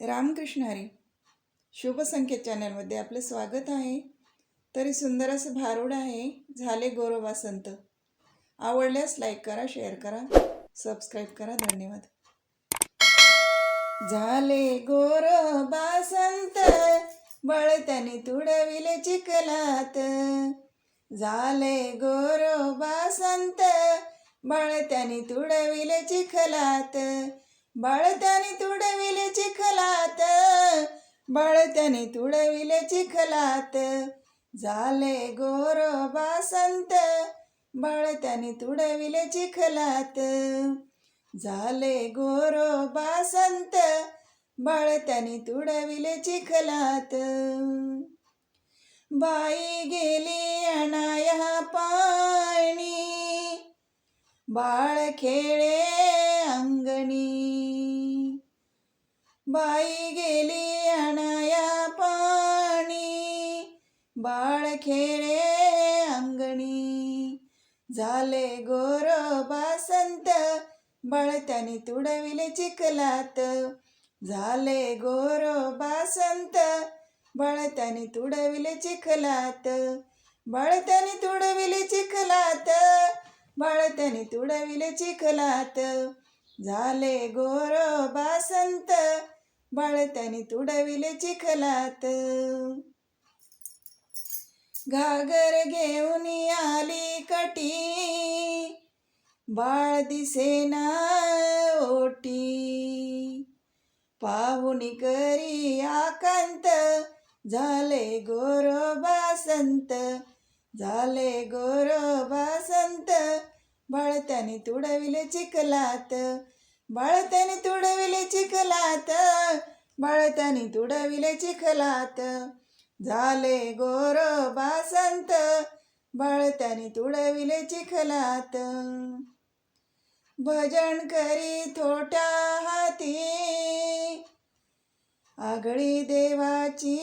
रामकृष्ण हरी. शुभसंख्येत चॅनलमध्ये आपलं स्वागत आहे. तरी सुंदर असं भारूड आहे. झाले गौरव वासंत आवडल्यास लाईक करा शेअर करा सबस्क्राईब करा. धन्यवाद. झाले गोर बासंत बळत्याने तुडविले चिखलात. झाले गोर बासंत बळत्याने तुडविले चिखलात. बळत्याने तुडविले चिखलात बळत्याने तुडविले चिखलात झाले गोरोबा बासंत बळत्याने तुडविले चिखलात झाले गोरोबा बासंत बळत्याने तुडविले चिखलात बाई गेली अनाया पाणी बाळ खेळे अंगणी. बाई गेली अनाया पाणी. बाळ खेळे अंगणी. झाले गोर बासंत बळत्याने तुडविले चिखलात. झाले गोर बासंत बळत्याने तुडविले चिखलात. बळत्याने तुडविले चिखलात. बळत्याने तुडविले चिखलात. झाले गोर बासंत बळत्याने तुडविले चिखलात. घागर घेऊन आली कटी बाळ दिसेना ओटी. पाहुणी करी आकांत झाले गोर बासंत झाले गोर बासंत. बाळत्याने तुडविले चिखलात बाळत्याने तुडविले चिखलात बाळत्याने तुडविले चिखलात. झाले गोर बासंत बाळत्याने तुडविले चिखलात. भजन करी थोटा हाती आगळी देवाची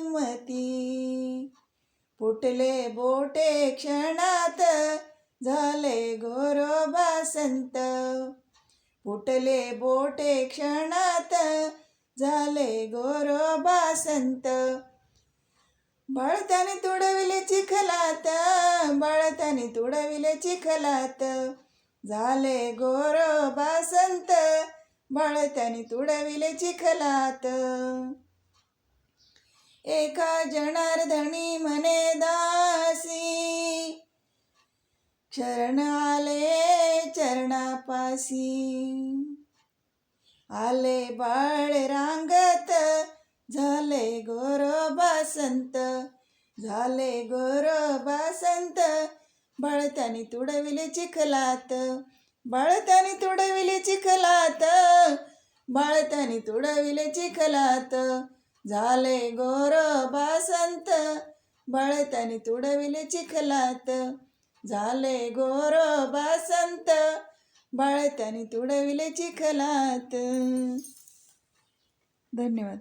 मती. फुटले बोटे क्षणात झाले गोरो बासंत फुटले बोटे क्षणात झाले गोरो बासंत बळताने तुडविले चिखलात बळताने तुडविले चिखलात. झाले गोरो बासंत बळताने तुडविले चिखलात. एका जनार्दनी म्हणे दा चरण आले चरणापासी आले बाळ रांगत झाले गोर बासंत. झाले गोर बासंत बळत्याने तुडविले चिखलात. बळत्याने तुडविले चिखलात बळत्याने तुडविले चिखलात. झाले गोर बासंत बळत्याने तुडविले चिखलात. झाले गोर बासंत बळत्याने तुडविले चिखलात. धन्यवाद.